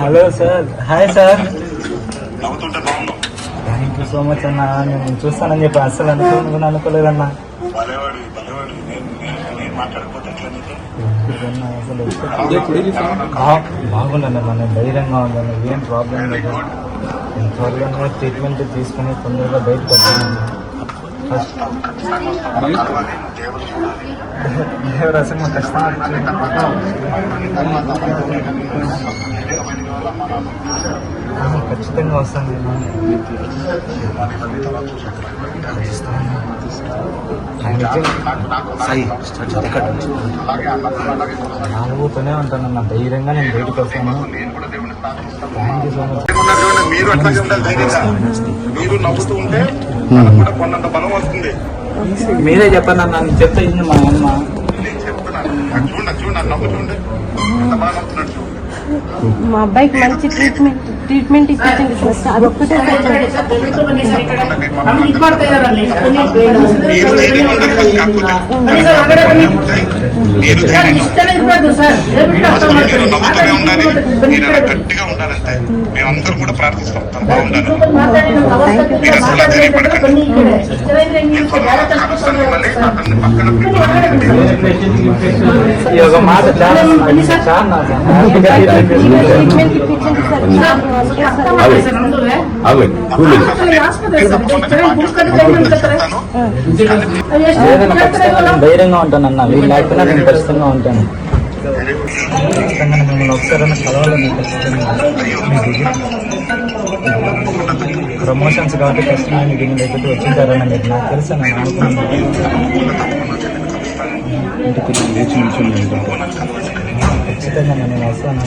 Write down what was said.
Hello sir. Hi sir. Thank you so much అన్న. నేను చూస్తానని చెప్పి అస్సలు అనుకోను అనుకోలేదన్నా. భలేవాడి నేను ధైర్యంగా ఉందండి ఏం ప్రాబ్లం లేదు. నేను త్వరగానే ట్రీట్మెంట్ తీసుకుని తొందరగా బయటకు వచ్చాను ఫస్ట్ ఖచ్చితంగా ఖచ్చితంగా వస్తాను. నాలుగుతూనే ఉంటానన్న ధైర్యంగా నేను బయటకు వస్తాను. నేను కూడా దేవుని ప్రార్థిస్తాను థ్యాంక్ యూ సో మచ్ మీరు అట్లాగే ఉండాలి ధైర్యంగా. మీరు నవ్వుతూ ఉంటే మనకు కూడా కొన్నంత బలం వస్తుంది. మీరే చెప్పండి అన్న నేను చెప్తే ఇన్ని మా అమ్మ. చూడండి చూడండి నాకు నవ్వు చూడండి ఎంత బాగా నవ్వుతున్నాడు చూడండి మా అబ్బాయికి మంచి ట్రీట్మెంట్ ట్రీట్మెంట్ ఇప్పించండి అదొక్కటే ఫస్ట్ ఉండాలంటే మేమందరం కూడా ప్రార్థిస్తాం. బాగుండాలి మళ్ళీ అతన్ని పక్కన ధైర్యంగా ఉంటాను అన్న. వీళ్ళు లేకపోయినా నేను ఖచ్చితంగా ఉంటాను. మిమ్మల్ని ఒకసారైనా కలవాలని ఖచ్చితంగా ప్రమోషన్స్ కాబట్టి మీకు దీని దగ్గరికి వచ్చింటారని మీకు నాకు తెలుసు నేను అనుకున్నాను ఖచ్చితంగా నేను వస్తాను.